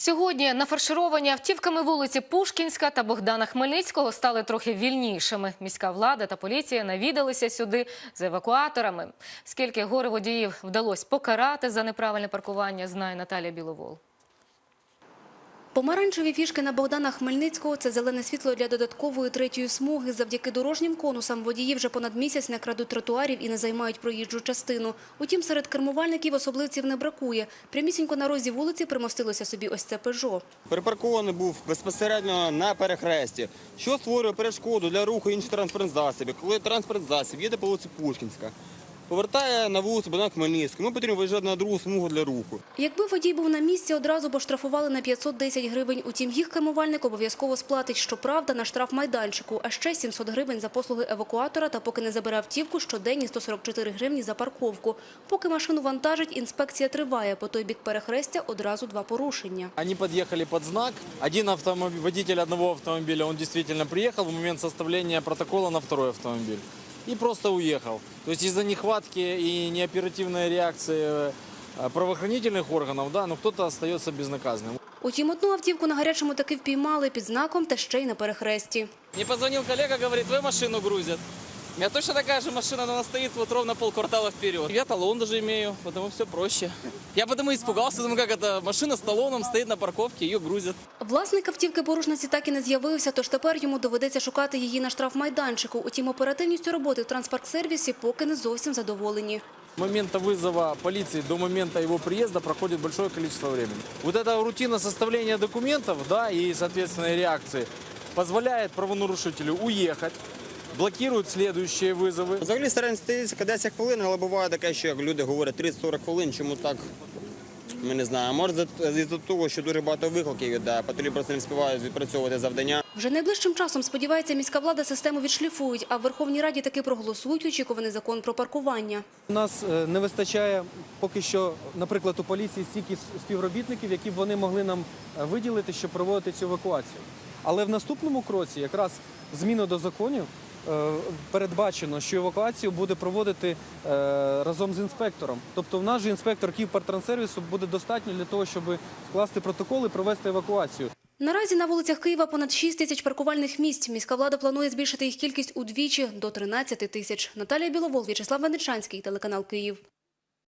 Сьогодні нафаршировані автівками вулиці Пушкінська та Богдана Хмельницького стали трохи вільнішими. Міська влада та поліція навідалися сюди з евакуаторами. Скільки горе водіїв вдалося покарати за неправильне паркування, знає Наталія Біловол. Помаранчеві фішки на Богдана Хмельницького – це зелене світло для додаткової третьої смуги. Завдяки дорожнім конусам водії вже понад місяць не крадуть тротуарів і не займають проїжджу частину. Утім, серед кермувальників особливців не бракує. Прямісінько на розі вулиці примостилося собі ось це «Пежо». Припаркований був безпосередньо на перехресті, що створює перешкоду для руху інших транспортних засобів. Коли транспортний засіб їде по вулиці Пушкінська, повертає на вулицю Богдана Хмельницького, йому потрібно виїжджати на другу смугу для руху. Якби водій був на місці, одразу б оштрафували на 510 гривень. Утім, їх кермувальник обов'язково сплатить, щоправда, на штраф майданчику, а ще 700 гривень за послуги евакуатора та поки не забере автівку, щоденні 144 гривні за парковку. Поки машину вантажить, інспекція триває. По той бік перехрестя одразу два порушення. Они подъехали под знак. Один автомобиль, водитель одного автомобиля, он действительно приехал в момент составления протокола на второй автомобиль и просто уехал. То есть из-за нехватки и неоперативной реакции э, правоохранительных органов, да, но кто-то остается безнаказанным. Утім, одну автівку на гарячому таки впіймали під знаком та ще й на перехресті. Мне позвонил коллега, говорит, вы машину грузят. У меня точно такая же машина, но она стоит вот ровно полквартала вперед. Я талон даже имею, потому все проще. Я потому и испугался, думаю, как это машина с талоном стоит на парковке, ее грузят. Власник автівки порушниці так і не з'явився, тож тепер йому доведеться шукати її на штрафмайданчику. Утім, оперативністю роботи в транспорт-сервісі поки не зовсім задоволені. С момента вызова полиции до момента его приезда проходит большое количество времени. Вот эта рутина составления документов, да, и соответственной реакции позволяет правонарушителю уехать, блокирует следующие вызовы. Взагалі середня стається 10 хвилин, але буває таке, що як люди говорять 30-40 хвилин, чому так? Ми не знаємо. Може, за- з-за того, що дуже багато викликів іде, патрулі просто не встигають відпрацьовувати завдання. Вже найближчим часом, сподівається, міська влада систему відшліфують, а в Верховній Раді таки проголосують очікуваний закон про паркування. У нас е, не вистачає поки що, наприклад, у поліції стільки співробітників, які б вони могли нам е, виділити, щоб проводити цю евакуацію. Але в наступному кроці, якраз зміну до законів, передбачено, що евакуацію буде проводити е, разом з інспектором. Тобто, в нас же інспектор Київпартрансервісу буде достатньо для того, щоб скласти протокол і провести евакуацію. Наразі на вулицях Києва понад 6 тисяч паркувальних місць. Міська влада планує збільшити їх кількість удвічі до 13 тисяч. Наталія Біловол, В'ячеслав Венечанський, телеканал Київ.